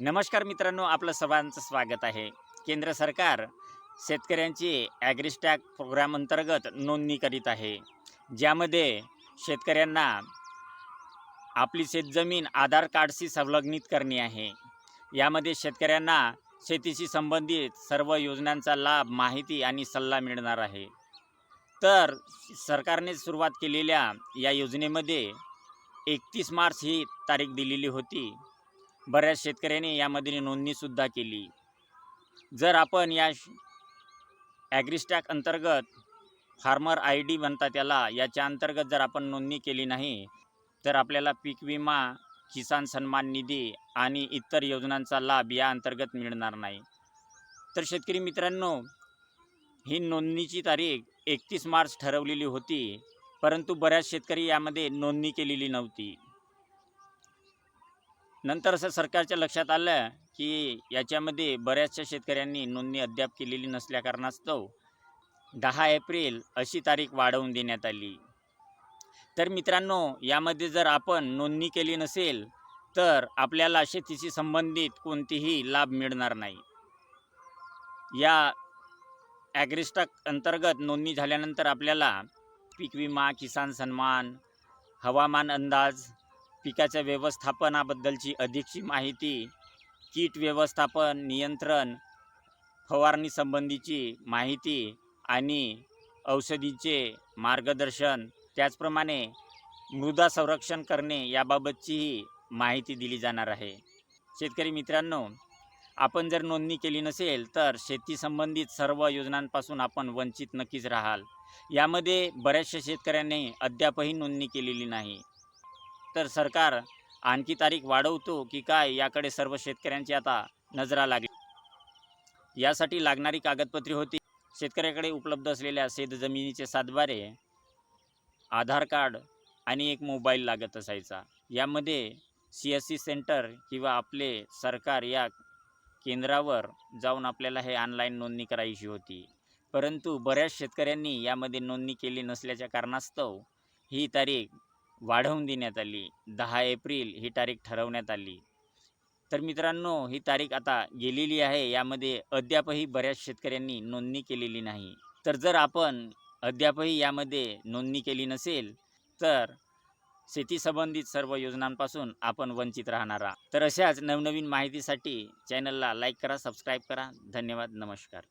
नमस्कार मित्रांनो आपलं सर्वांचं स्वागत आहे. केंद्र सरकार शेतकऱ्यांची ॲग्रिस्टॅक प्रोग्राम अंतर्गत नोंदणी करीत आहे. ज्यामध्ये शेतकऱ्यांना आपली शेतजमीन आधार कार्डशी संलग्नित करणे आहे. यामध्ये शेतकऱ्यांना शेतीशी संबंधित सर्व योजनांचा लाभ माहिती आणि सल्ला मिळणार आहे. तर सरकारने सुरुवात केलेल्या या योजनेमध्ये एकतीस मार्च ही तारीख दिलेली होती. बऱ्याच शेतकऱ्यांनी यामध्ये नोंदणीसुद्धा केली. जर आपण या ॲग्रिस्टॅक अंतर्गत फार्मर आय डी म्हणतात त्याला याच्या अंतर्गत जर आपण नोंदणी केली नाही तर आपल्याला पीक विमा किसान सन्मान निधी आणि इतर योजनांचा लाभ या अंतर्गत मिळणार नाही. तर शेतकरी मित्रांनो ही नोंदणीची तारीख एकतीस मार्च ठरवलेली होती परंतु बऱ्याच शेतकरी यामध्ये नोंदणी केलेली नव्हती. नंतर असं सरकारच्या लक्षात आलं की याच्यामध्ये बऱ्याचशा शेतकऱ्यांनी नोंदणी अद्याप केलेली नसल्याकारणास्तव दहा एप्रिल अशी तारीख वाढवून देण्यात आली. तर मित्रांनो यामध्ये जर आपण नोंदणी केली नसेल तर आपल्याला शेतीशी संबंधित कोणतीही लाभ मिळणार नाही. या ॲग्रिस्टक अंतर्गत नोंदणी झाल्यानंतर आपल्याला पीक विमा किसान सन्मान हवामान अंदाज पिकाच्या व्यवस्थापनाबद्दलची अधिकची माहिती कीट व्यवस्थापन नियंत्रण फवारणीसंबंधीची माहिती आणि औषधीचे मार्गदर्शन त्याचप्रमाणे मृदा संरक्षण करणे याबाबतचीही माहिती दिली जाणार आहे. शेतकरी मित्रांनो आपण जर नोंदणी केली नसेल तर शेती संबंधित सर्व योजनांपासून आपण वंचित नक्कीच राहाल. यामध्ये बऱ्याचशा शेतकऱ्यांनी अद्यापही नोंदणी केलेली नाही. तर सरकार आणखी तारीख वाढवतो की काय याकडे सर्व शेतकऱ्यांची आता नजरा लागली. यासाठी लागणारी कागदपत्रे होती. शेतकऱ्याकडे उपलब्ध असलेल्या शेतजमिनीचे सातबारे आधार कार्ड आणि एक मोबाईल लागत असायचा. यामध्ये सी एस सी सेंटर किंवा आपले सरकार या केंद्रावर जाऊन आपल्याला हे ऑनलाईन नोंदणी करायची होती. परंतु बऱ्याच शेतकऱ्यांनी यामध्ये नोंदणी केली नसल्याच्या कारणास्तव ही तारीख वाढवून देण्यात आली. दहा एप्रिल ही तारीख ठरवण्यात आली. तर मित्रांनो ही तारीख आता गेलेली आहे. यामध्ये अद्यापही बऱ्याच शेतकऱ्यांनी नोंदणी केलेली नाही. तर जर आपण अद्यापही यामध्ये नोंदणी केली नसेल तर शेती संबंधित सर्व योजनांपासून आपण वंचित राहणार आहात. तर अशाच नवनवीन माहितीसाठी चॅनलला लाईक करा सबस्क्राईब करा. धन्यवाद नमस्कार.